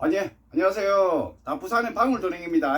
아니, 안녕하세요. 다 부산의 방울도령입니다.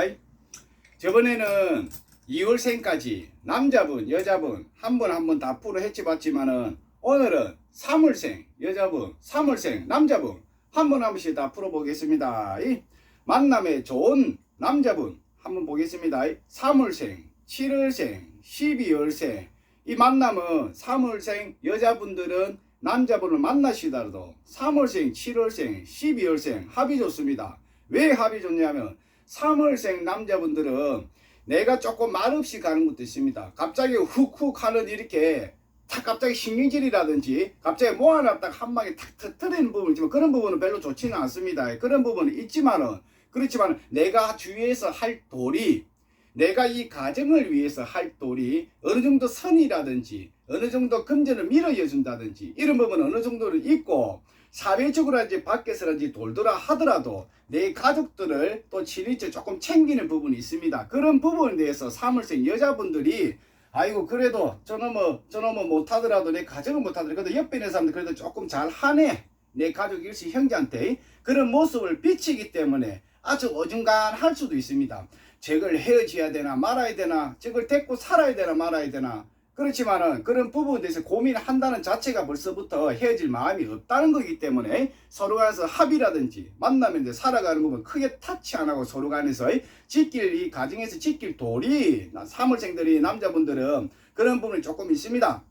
저번에는 2월생까지 남자분, 여자분 한 분 한 분다 프로 해치봤지만은 오늘은 3월생, 여자분, 3월생, 남자분 한 분 한 분씩 다 풀어보겠습니다. 이 만남에 좋은 남자분 한 분 보겠습니다. 3월생, 7월생, 12월생 이 만남은 3월생 여자분들은 남자분을 만나시더라도 3월생, 7월생, 12월생 합이 좋습니다. 왜 합이 좋냐면 3월생 남자분들은 내가 조금 말없이 가는 것도 있습니다. 갑자기 훅훅 하는 이렇게 탁 갑자기 신경질이라든지 갑자기 모아놨다가 한 방에 탁 터트리는 부분이 있지만 그런 부분은 별로 좋지는 않습니다. 그런 부분은 있지만은 그렇지만 내가 주위에서 할 도리 내가 이 가정을 위해서 할 도리 어느 정도 선이라든지 어느 정도 금전을 밀어여 준다든지 이런 부분은 어느 정도는 있고 사회적으로든지 밖에서든지 돌더라 하더라도 내 가족들을 또 친인척 조금 챙기는 부분이 있습니다. 그런 부분에 대해서 사물생 여자분들이 아이고 그래도 저놈은 저놈은 못하더라도 내 가정은 못하더라도 그래도 옆에 있는 사람들 그래도 조금 잘 하네 내 가족 일시 형제한테 그런 모습을 비치기 때문에 아주 어중간할 수도 있습니다. 저걸 헤어져야 되나 말아야 되나 저걸 데리고 살아야 되나 말아야 되나 그렇지만은 그런 부분에 대해서 고민한다는 자체가 벌써부터 헤어질 마음이 없다는 거기 때문에 서로 간에서 합의라든지 만나면 살아가는 부분 크게 타치 안 하고 서로 간에서 지킬 이 가정에서 지킬 도리 사물생들이 남자분들은 그런 부분이 조금 있습니다.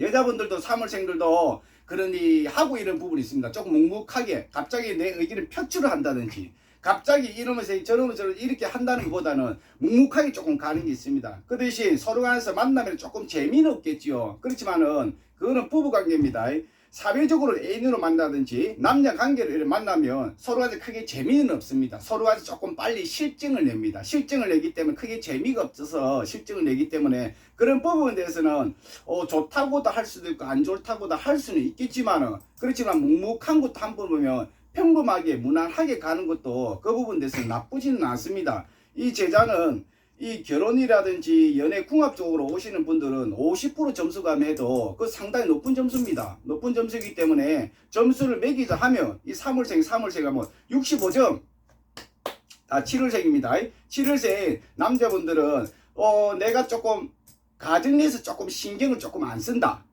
여자분들도 사물생들도 그런 이 하고 이런 부분이 있습니다. 조금 묵묵하게 갑자기 내 의견을 표출을 한다든지 갑자기 이러면서 저러면서 이렇게 한다는 것보다는 묵묵하게 조금 가는 게 있습니다. 그 대신 서로 간에서 만나면 조금 재미는 없겠지요. 그렇지만은 그거는 부부 관계입니다. 사회적으로 애인으로 만나든지 남녀 관계를 만나면 서로 간에 크게 재미는 없습니다. 서로 간에 조금 빨리 실증을 냅니다. 실증을 내기 때문에 크게 재미가 없어서 실증을 내기 때문에 그런 부분에 대해서는 어, 좋다고도 할 수도 있고 안 좋다고도 할 수는 있겠지만은 그렇지만 묵묵한 것도 한번 보면 평범하게 무난하게 가는 것도 그 부분 대해서 나쁘지는 않습니다. 이 제자는 이 결혼이라든지 연애 궁합 쪽으로 오시는 분들은 50% 점수가 해도 그 상당히 높은 점수입니다. 높은 점수이기 때문에 점수를 매기자 하면 이 3월생, 3월생 하면 65점. 아, 7월생입니다. 7월생 남자분들은 어, 내가 조금 가정에서 조금 신경을 조금 안 쓴다.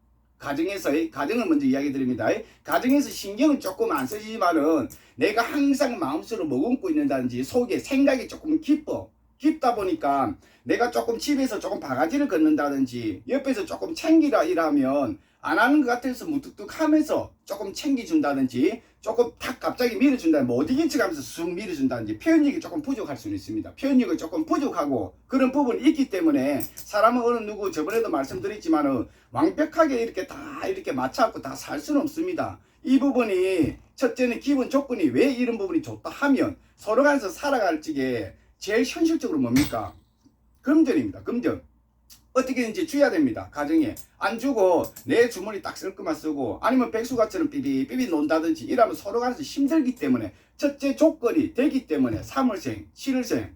가정에서 가정을 먼저 이야기 드립니다. 가정에서 신경을 조금 안 쓰지만은 내가 항상 마음속으로 머금고 있는다든지 속에 생각이 조금 깊어. 깊다 보니까 내가 조금 집에서 조금 바가지를 걷는다든지 옆에서 조금 챙기라 이라면 안 하는 것 같아서 무뚝뚝하면서 조금 챙겨준다든지 조금 탁 갑자기 밀어준다 못 이긴 척 하면서 쑥 밀어준다든지 표현력이 조금 부족할 수는 있습니다. 표현력이 조금 부족하고 그런 부분이 있기 때문에 사람은 어느 누구 저번에도 말씀드렸지만은 완벽하게 이렇게 다 이렇게 맞춰갖고 다 살 수는 없습니다. 이 부분이 첫째는 기본 조건이 왜 이런 부분이 좋다 하면 서로 간에서 살아갈 적에 제일 현실적으로 뭡니까? 금전입니다. 금전. 어떻게든지 줘야 됩니다. 가정에. 안 주고 내 주머니 딱 쓸 것만 쓰고 아니면 백수가처럼 삐비 삐비 논다든지 이러면 서로 간에서 힘들기 때문에 첫째 조건이 되기 때문에 3월생, 7월생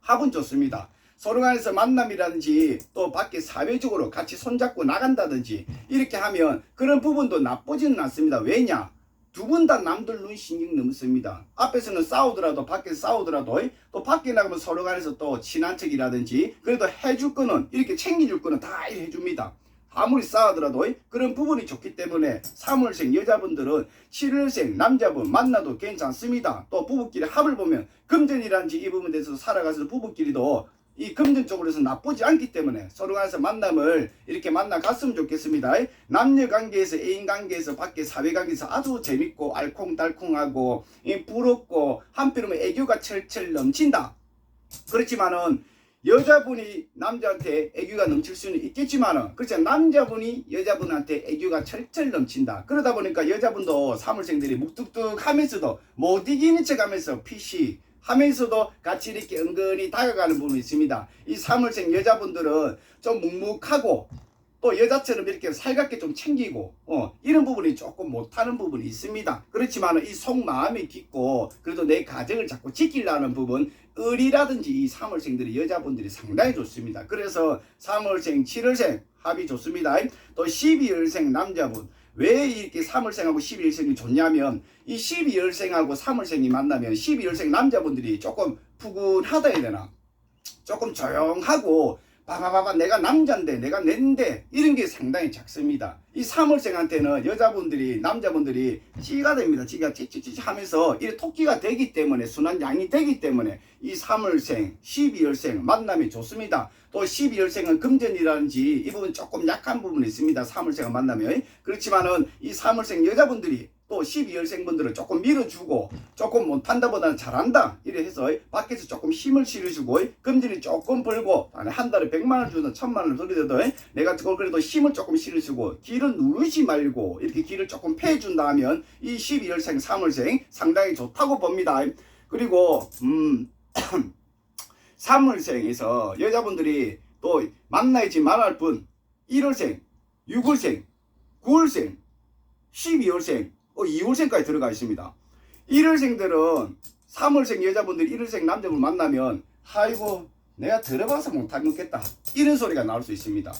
합은 좋습니다. 서로 간에서 만남이라든지 또 밖에 사회적으로 같이 손잡고 나간다든지 이렇게 하면 그런 부분도 나쁘지는 않습니다. 왜냐? 두 분 다 남들 눈 신경 너무 씁니다. 앞에서는 싸우더라도 밖에서 싸우더라도 또 밖에 나가면 서로 간에서 또 친한 척이라든지 그래도 해줄 거는 이렇게 챙겨줄 거는 다 해줍니다. 아무리 싸우더라도 그런 부분이 좋기 때문에 3월생 여자분들은 7월생 남자분 만나도 괜찮습니다. 또 부부끼리 합을 보면 금전이란지 이 부분에 대해서 살아가서 부부끼리도 이 금전 쪽으로서 나쁘지 않기 때문에 서로 간에서 만남을 이렇게 만나 갔으면 좋겠습니다. 남녀 관계에서 애인 관계에서 밖에 사회 관계에서 아주 재밌고 알콩달콩하고 이 부럽고 한편으로는 애교가 철철 넘친다. 그렇지만은 여자분이 남자한테 애교가 넘칠 수는 있겠지만은 그렇지 남자분이 여자분한테 애교가 철철 넘친다. 그러다 보니까 여자분도 사물생들이 묵뚝뚝하면서도 못 이기는 척하면서 PC 하면서도 같이 이렇게 은근히 다가가는 부분이 있습니다. 이 사물생 여자분들은 좀 묵묵하고 또 여자처럼 이렇게 살갑게 좀 챙기고 어, 이런 부분이 조금 못하는 부분이 있습니다. 그렇지만 이 속마음이 깊고 그래도 내 가정을 자꾸 지키려는 부분 을이라든지 이 사물생들이 여자분들이 상당히 좋습니다. 그래서 3월생, 7월생 합이 좋습니다. 또 12월생 남자분 왜 이렇게 3월생하고 12월생이 좋냐면 이 12월생하고 3월생이 만나면 12월생 남자분들이 조금 푸근하다 해야 되나? 조금 조용하고 바바바바 내가 남잔데 내가 낸데 이런 게 상당히 작습니다. 이 3월생한테는 여자분들이 남자분들이 찌가 됩니다. 찌가 찌찌찌 하면서 이 토끼가 되기 때문에 순한 양이 되기 때문에 이 3월생, 12월생 만남이 좋습니다. 또 12월생은 금전이라든지 이 부분 조금 약한 부분이 있습니다. 3월생을 만나면 그렇지만은 이 3월생 여자분들이 또 12월생분들을 조금 밀어주고 조금 못한다 보다는 잘한다. 이래 해서 밖에서 조금 힘을 실어주고 금전이 조금 벌고 한 달에 100만원 주든 1000만원을 들이더도 내가 그걸 그래도 힘을 조금 실어주고 길을 누르지 말고 이렇게 길을 조금 패준다 하면 이 12월생 3월생 상당히 좋다고 봅니다. 그리고 음 3월생에서 여자분들이 또 만나야지 말할 분 1월생 6월생 9월생 12월생 어, 2월생까지 들어가 있습니다. 1월생들은 3월생 여자분들 1월생 남자분 만나면 아이고 내가 들어봐서 못하겠다 이런 소리가 나올 수 있습니다.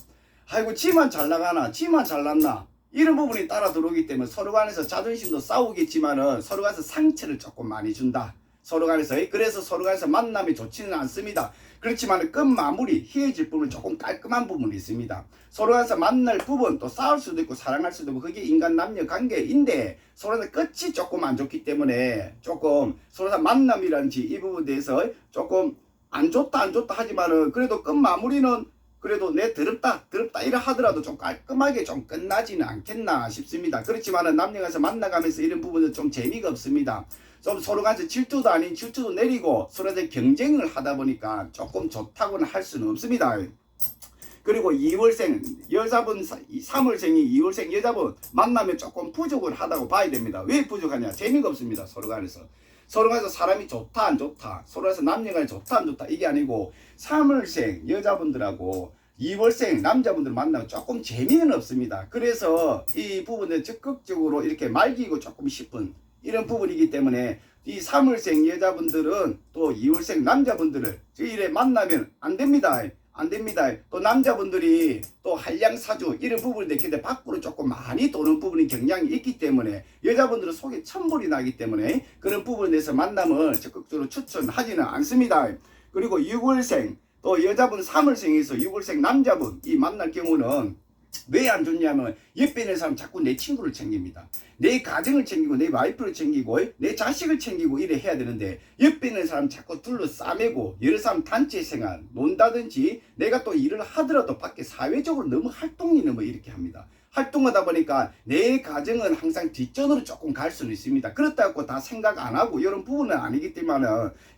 아이고 지만 잘 나가나 지만 잘 났나 이런 부분이 따라 들어오기 때문에 서로 간에서 자존심도 싸우겠지만은 서로 간에서 상처를 조금 많이 준다. 서로 간에서 그래서 서로 간에서 만남이 좋지는 않습니다. 그렇지만 끝 마무리 헤어질 부분 조금 깔끔한 부분이 있습니다. 서로 간에서 만날 부분 또 싸울 수도 있고 사랑할 수도 있고 그게 인간 남녀 관계인데 서로 간에 끝이 조금 안 좋기 때문에 조금 서로 간 만남이라든지 이 부분에 대해서 조금 안 좋다 안 좋다 하지만은 그래도 끝 마무리는 그래도 내 더럽다 더럽다 이래 하더라도 좀 깔끔하게 좀 끝나지는 않겠나 싶습니다. 그렇지만은 남녀가서 만나가면서 이런 부분은 좀 재미가 없습니다. 좀 서로 간에 질투도 아닌 질투도 내리고 서로한테 경쟁을 하다 보니까 조금 좋다고는 할 수는 없습니다. 그리고 2월생 여자분 3월생이 2월생 여자분 만나면 조금 부족을 하다고 봐야 됩니다. 왜 부족하냐? 재미가 없습니다. 서로 간에서. 서로 간에서 사람이 좋다 안 좋다 서로 간에서 남녀간에 좋다 안 좋다 이게 아니고 3월생 여자분들하고 2월생 남자분들 만나면 조금 재미는 없습니다. 그래서 이 부분을 적극적으로 이렇게 말기고 조금 싶은 이런 부분이기 때문에 이 3월생 여자분들은 또 2월생 남자분들을 저일에 만나면 안 됩니다. 안 됩니다. 또 남자분들이 또 한량 사주 이런 부분이 있는데 밖으로 조금 많이 도는 부분이 경향이 있기 때문에 여자분들은 속에 천불이 나기 때문에 그런 부분에 대해서 만남을 적극적으로 추천하지는 않습니다. 그리고 6월생 또 여자분 3월생에서 6월생 남자분 이 만날 경우는 왜 안 좋냐면 옆에 있는 사람 자꾸 내 친구를 챙깁니다. 내 가정을 챙기고 내 와이프를 챙기고 내 자식을 챙기고 이래 해야 되는데 옆에 있는 사람 자꾸 둘러 싸매고 여러 사람 단체 생활 논다든지 내가 또 일을 하더라도 밖에 사회적으로 너무 활동이 너무 이렇게 합니다. 활동하다 보니까 내 가정은 항상 뒷전으로 조금 갈 수는 있습니다. 그렇다고 다 생각 안 하고 이런 부분은 아니기 때문에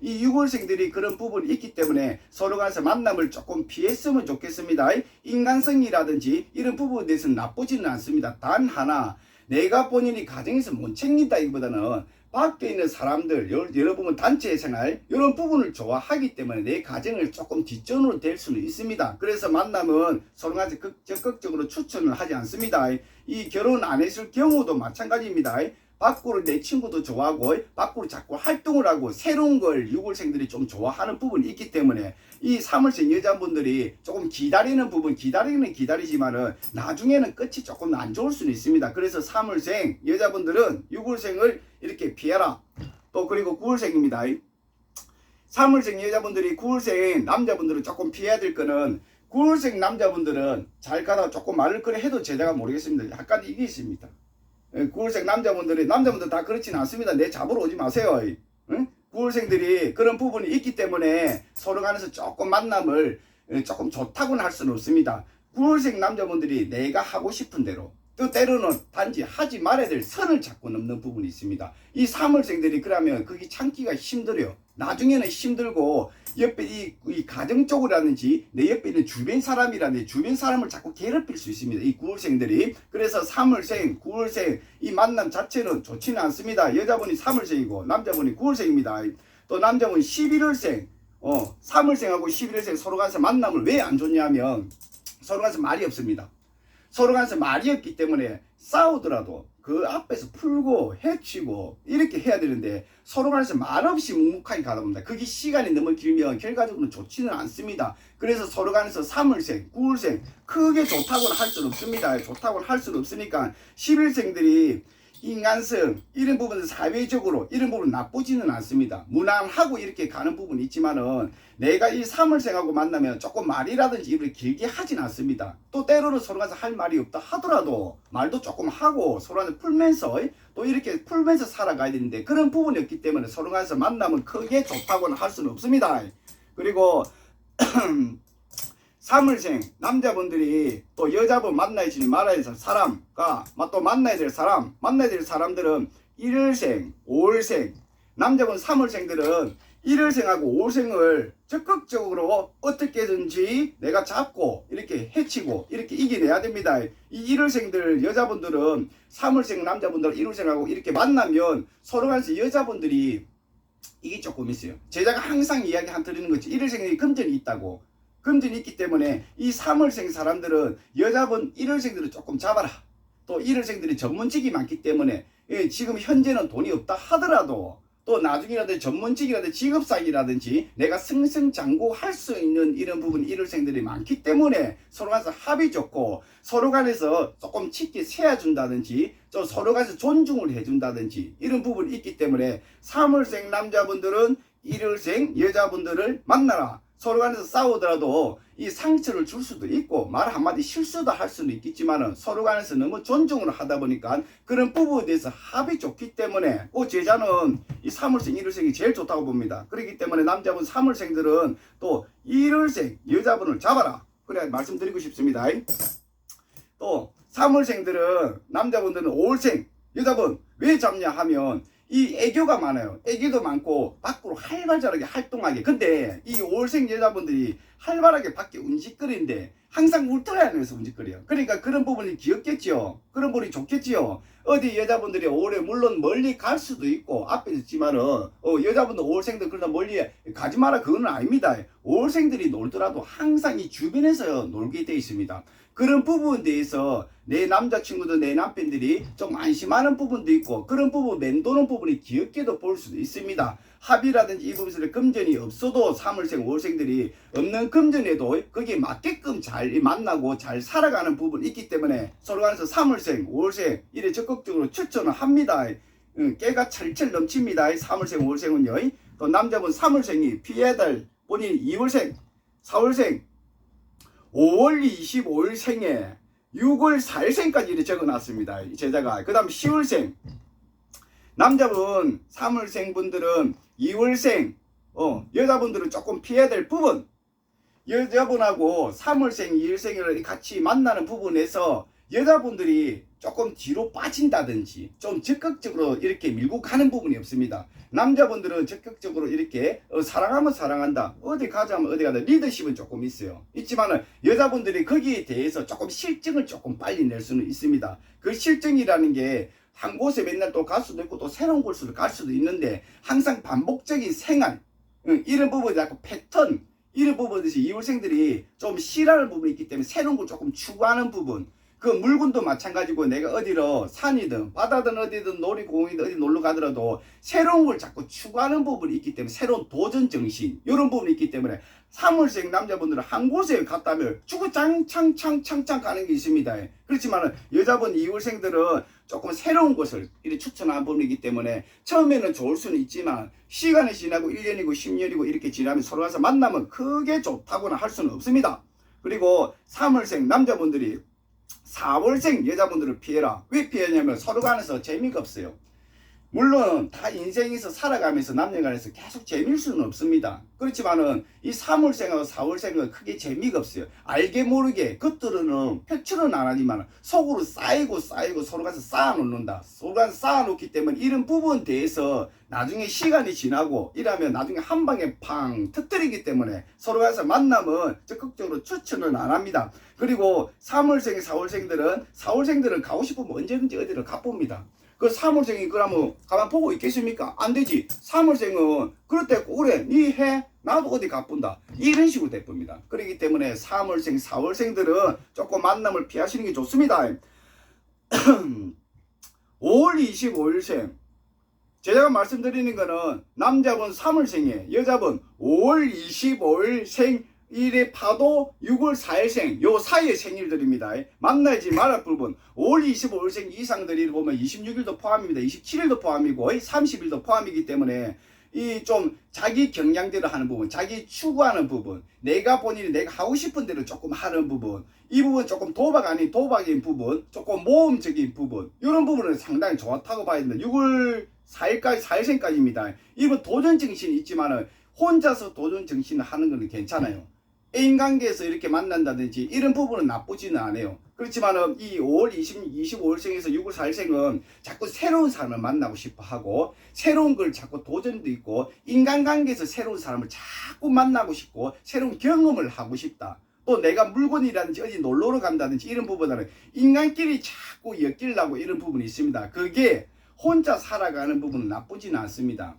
이 6월생들이 그런 부분이 있기 때문에 서로 간에서 만남을 조금 피했으면 좋겠습니다. 인간성이라든지 이런 부분에 대해서는 나쁘지는 않습니다. 단 하나 내가 본인이 가정에서 못 챙긴다 이보다는 밖에 있는 사람들 여러분은 단체 생활 이런 부분을 좋아하기 때문에 내 가정을 조금 뒷전으로 될 수는 있습니다. 그래서 만남은 서로 간에 적극적으로 추천을 하지 않습니다. 이 결혼 안 했을 경우도 마찬가지입니다. 밖으로 내 친구도 좋아하고 밖으로 자꾸 활동을 하고 새로운 걸 6월생들이 좀 좋아하는 부분이 있기 때문에 이 3월생 여자분들이 조금 기다리는 부분 기다리는 기다리지만은 나중에는 끝이 조금 안 좋을 수는 있습니다. 그래서 3월생 여자분들은 6월생을 이렇게 피해라. 또 그리고 9월생입니다. 3월생 여자분들이 9월생 남자분들은 조금 피해야 될 거는 9월생 남자분들은 잘 가다가 조금 말을 그래 해도 제자가 모르겠습니다. 약간 이게 있습니다. 9월생 남자분들이 남자분들 다 그렇지는 않습니다. 내 잡으러 오지 마세요. 응? 9월생들이 그런 부분이 있기 때문에 서로 간에서 조금 만남을 조금 좋다고는 할 수는 없습니다. 9월생 남자분들이 내가 하고 싶은 대로 또 때로는 단지 하지 말아야 될 선을 자꾸 넘는 부분이 있습니다. 이 3월생들이 그러면 그게 참기가 힘들어요. 나중에는 힘들고 옆에 이, 이 가정 쪽이라든지 내 옆에 있는 주변 사람이라든지 주변 사람을 자꾸 괴롭힐 수 있습니다. 이 9월생들이 그래서 3월생, 9월생 이 만남 자체는 좋지는 않습니다. 여자분이 3월생이고 남자분이 9월생입니다. 또 남자분이 11월생, 어 3월생하고 11월생 서로 간서 만남을 왜 안 좋냐면 서로 간서 말이 없습니다. 서로 간서 말이 없기 때문에 싸우더라도 그 앞에서 풀고 해치고 이렇게 해야 되는데 서로 간에서 말없이 묵묵하게 가다 봅니다. 그게 시간이 너무 길면 결과적으로 좋지는 않습니다. 그래서 서로 간에서 3월생, 9월생 크게 좋다고는 할 수는 없습니다. 좋다고는 할 수는 없으니까 11생들이 인간성 이런 부분은 사회적으로 이런 부분 나쁘지는 않습니다. 무난하고 이렇게 가는 부분이 있지만은 내가 이 사물생하고 만나면 조금 말이라든지 입을 길게 하진 않습니다. 또 때로는 서로 가서 할 말이 없다 하더라도 말도 조금 하고 서로 가서 풀면서 또 이렇게 풀면서 살아가야 되는데 그런 부분이 없기 때문에 서로 가서 만나면 크게 좋다고는 할 수는 없습니다. 그리고 사물생 남자분들이 또 여자분 만나야지 말아야 될 사람과 또 만나야 될 사람 만나야 될 사람들은 1월생 5월생 남자분 3월생들은 1월생하고 5월생을 적극적으로 어떻게든지 내가 잡고 이렇게 해치고 이렇게 이겨내야 됩니다. 이 1월생들 여자분들은 3월생 남자분들 1월생하고 이렇게 만나면 서로 간에서 여자분들이 이게 조금 있어요. 제자가 항상 이야기 한 드리는 거지 1월생이 금전이 있다고 금전이 있기 때문에 이 3월생 사람들은 여자분 1월생들을 조금 잡아라. 또 1월생들이 전문직이 많기 때문에 예, 지금 현재는 돈이 없다 하더라도 또 나중이라든지 전문직이라든지 직업상이라든지 내가 승승장구할 수 있는 이런 부분 1월생들이 많기 때문에 서로 간에서 합이 좋고 서로 간에서 조금 짙게 세워준다든지 또 서로 간에서 존중을 해준다든지 이런 부분이 있기 때문에 3월생 남자분들은 1월생 여자분들을 만나라. 서로 간에서 싸우더라도 이 상처를 줄 수도 있고 말 한마디 실수도 할 수는 있겠지만은 서로 간에서 너무 존중을 하다 보니까 그런 부분에 대해서 합이 좋기 때문에 그 제자는 이 3월생, 1월생이 제일 좋다고 봅니다. 그렇기 때문에 남자분 3월생들은 또 1월생 여자분을 잡아라. 그래 말씀드리고 싶습니다. 또 3월생들은 남자분들은 5월생 여자분 왜 잡냐 하면 이 애교가 많아요. 애교도 많고 밖으로 활발하게 활동하게. 근데 이 5월생 여자분들이 활발하게 밖에 움직거리는데 항상 울트라에서 움직거려요. 그러니까 그런 부분이 귀엽겠지요. 그런 부분이 좋겠지요. 어디 여자분들이 5월에 물론 멀리 갈 수도 있고 앞에 있지만은 어, 여자분들 5월생들 그러다 멀리 가지 마라 그거는 아닙니다. 5월생들이 놀더라도 항상 이 주변에서 놀게 돼 있습니다. 그런 부분에 대해서 내 남자친구도 내 남편들이 좀 안심하는 부분도 있고 그런 부분 맴도는 부분이 귀엽게도 볼 수도 있습니다. 합의라든지 이 부분에서 금전이 없어도 3월생, 5월생들이 없는 금전에도 거기에 맞게끔 잘 만나고 잘 살아가는 부분이 있기 때문에 서로 간에서 3월생, 5월생 이래 적극적으로 추천을 합니다. 응, 깨가 철철 넘칩니다. 3월생, 5월생은요. 또 남자분 3월생이 피해야 될 본인이 2월생, 4월생, 5월 25일 생에 6월 4일생까지 이렇게 적어놨습니다. 이 제자가. 그 다음 10월생. 남자분 3월생 분들은 2월생. 어, 여자분들은 조금 피해야 될 부분. 여자분하고 3월생, 2월생을 같이 만나는 부분에서 여자분들이 조금 뒤로 빠진다든지 좀 적극적으로 이렇게 밀고 가는 부분이 없습니다. 남자분들은 적극적으로 이렇게 어, 사랑하면 사랑한다. 어디 가자면 어디 가다 리더십은 조금 있어요. 있지만은 여자분들이 거기에 대해서 조금 실증을 조금 빨리 낼 수는 있습니다. 그 실증이라는 게 한 곳에 맨날 또 갈 수도 있고 또 새로운 곳으로 갈 수도 있는데 항상 반복적인 생활 응, 이런 부분이 자꾸 패턴 이런 부분에서 이월생들이 좀 싫어하는 부분이 있기 때문에 새로운 걸 조금 추구하는 부분 그 물건도 마찬가지고 내가 어디로 산이든 바다든 어디든 놀이공원이든 어디 놀러 가더라도 새로운 걸 자꾸 추구하는 부분이 있기 때문에 새로운 도전 정신 이런 부분이 있기 때문에 3월생 남자분들은 한 곳에 갔다면 주구장창창창창 가는 게 있습니다. 그렇지만 여자분 2월생들은 조금 새로운 것을 이렇게 추천하는 부분이기 때문에 처음에는 좋을 수는 있지만 시간이 지나고 1년이고 10년이고 이렇게 지나면 서로 가서 만나면 크게 좋다고는 할 수는 없습니다. 그리고 3월생 남자분들이 4월생 여자분들을 피해라. 왜 피하냐면 서로 간에서 재미가 없어요. 물론 다 인생에서 살아가면서 남녀간에서 계속 재미일 수는 없습니다. 그렇지만은 이 3월생하고 4월생은 크게 재미가 없어요. 알게 모르게 겉으로는 표출은 안 하지만 속으로 쌓이고 쌓이고 서로 가서 쌓아놓는다. 서로 가서 쌓아놓기 때문에 이런 부분에 대해서 나중에 시간이 지나고 이러면 나중에 한 방에 팡 터뜨리기 때문에 서로 가서 만나면 적극적으로 추천을 안 합니다. 그리고 3월생, 4월생들은 4월생들은 가고 싶으면 언제든지 어디를 가봅니다. 그 3월생이 그러면 가만 보고 있겠습니까? 안 되지. 3월생은 그럴 때 그래 니 해. 나도 어디 가뿐다. 이런 식으로 돼봅니다. 그렇기 때문에 3월생, 4월생들은 조금 만남을 피하시는 게 좋습니다. 5월 25일생 제가 말씀드리는 거는 남자분 3월 생에 여자분 5월 25일 생 일의 파도 6월 4일 생 요 사이의 생일들입니다. 만나지 말할 부분 5월 25일 생 이상들이 보면 26일도 포함입니다. 27일도 포함이고 30일도 포함이기 때문에 이 좀 자기 경량대로 하는 부분, 자기 추구하는 부분, 내가 본인이 내가 하고 싶은 대로 조금 하는 부분, 이 부분 조금 도박 아닌 도박인 부분, 조금 모험적인 부분, 이런 부분은 상당히 좋다고 봐야 됩니다. 6월 4일까지, 4일생까지입니다. 이분 도전 정신이 있지만은 혼자서 도전 정신을 하는 건 괜찮아요. 인관계에서 이렇게 만난다든지 이런 부분은 나쁘지는 않아요. 그렇지만은 이 5월 20, 25일생에서 6월 4일생은 자꾸 새로운 사람을 만나고 싶어 하고 새로운 걸 자꾸 도전도 있고 인간관계에서 새로운 사람을 자꾸 만나고 싶고 새로운 경험을 하고 싶다. 또 내가 물건이라든지 어디 놀러를 간다든지 이런 부분은 인간끼리 자꾸 엮이려고 이런 부분이 있습니다. 그게 혼자 살아가는 부분은 나쁘지는 않습니다.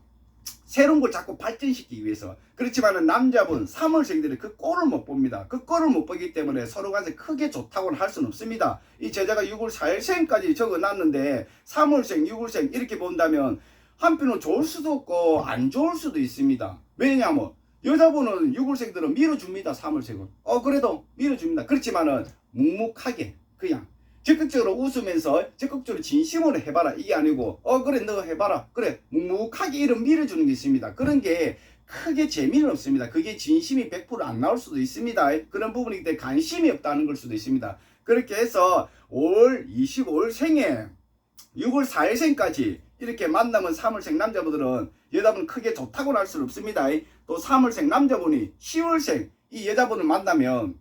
새로운 걸 자꾸 발전시키기 위해서 그렇지만은 남자분 3월생들이 그 꼴을 못 봅니다. 그 꼴을 못 보기 때문에 서로 간에 크게 좋다고는 할 수는 없습니다. 이 제자가 6월 4일생까지 적어놨는데 3월생, 6월생 이렇게 본다면 한편은 좋을 수도 없고 안 좋을 수도 있습니다. 왜냐하면 여자분은 6월생들은 밀어줍니다. 3월생은. 어 그래도 밀어줍니다. 그렇지만은 묵묵하게 그냥 적극적으로 웃으면서 적극적으로 진심으로 해봐라. 이게 아니고 어 그래 너 해봐라. 그래 묵묵하게 이런 밀어주는 게 있습니다. 그런 게 크게 재미는 없습니다. 그게 진심이 100%안 나올 수도 있습니다. 그런 부분이기 때문에 관심이 없다는 걸 수도 있습니다. 그렇게 해서 5월 25일 생에 6월 4일 생까지 이렇게 만나면 3월생 남자분들은 여자분 크게 좋다고는 할 수는 없습니다. 또 3월생 남자분이 10월생 이 여자분을 만나면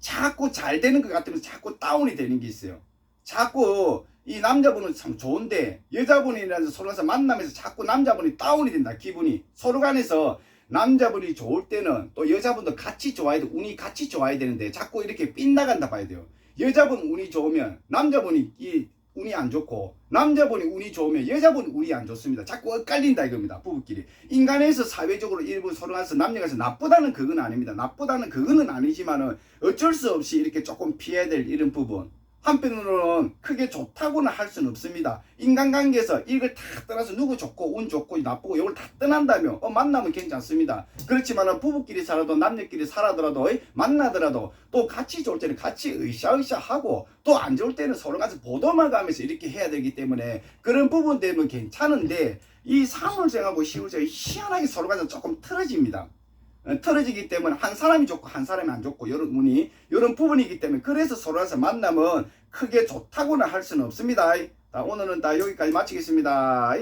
자꾸 잘 되는 것 같으면서 자꾸 다운이 되는 게 있어요. 자꾸 이 남자분은 참 좋은데 여자분이랑 서로 가서 만나면서 자꾸 남자분이 다운이 된다 기분이 서로 간에서 남자분이 좋을 때는 또 여자분도 같이 좋아야 돼 운이 같이 좋아야 되는데 자꾸 이렇게 빗나간다 봐야 돼요. 여자분 운이 좋으면 남자분이 이 운이 안 좋고 남자분이 운이 좋으면 여자분 운이 안 좋습니다. 자꾸 엇갈린다 이겁니다. 부부끼리. 인간에서 사회적으로 일부 서로 가서 남녀가서 나쁘다는 그건 아닙니다. 나쁘다는 그거는 아니지만은 어쩔 수 없이 이렇게 조금 피해야 될 이런 부분. 한편으로는 크게 좋다고는 할 수는 없습니다. 인간관계에서 이걸 다 떠나서 누구 좋고 운 좋고 나쁘고 이걸 다 떠난다면 어, 만나면 괜찮습니다. 그렇지만 부부끼리 살아도 남녀끼리 살아더라도 어, 만나더라도 또 같이 좋을 때는 같이 으쌰으쌰 하고 또 안 좋을 때는 서로 가서 보도만 가면서 이렇게 해야 되기 때문에 그런 부분 되면 괜찮은데 이 3월생하고 10월생이 희한하게 서로 가서 조금 틀어집니다. 어, 틀어지기 때문에 한 사람이 좋고 한 사람이 안 좋고 이런 운이 이런 부분이기 때문에 그래서 서로에서 만나면 크게 좋다고는 할 수는 없습니다. 자, 오늘은 다 여기까지 마치겠습니다.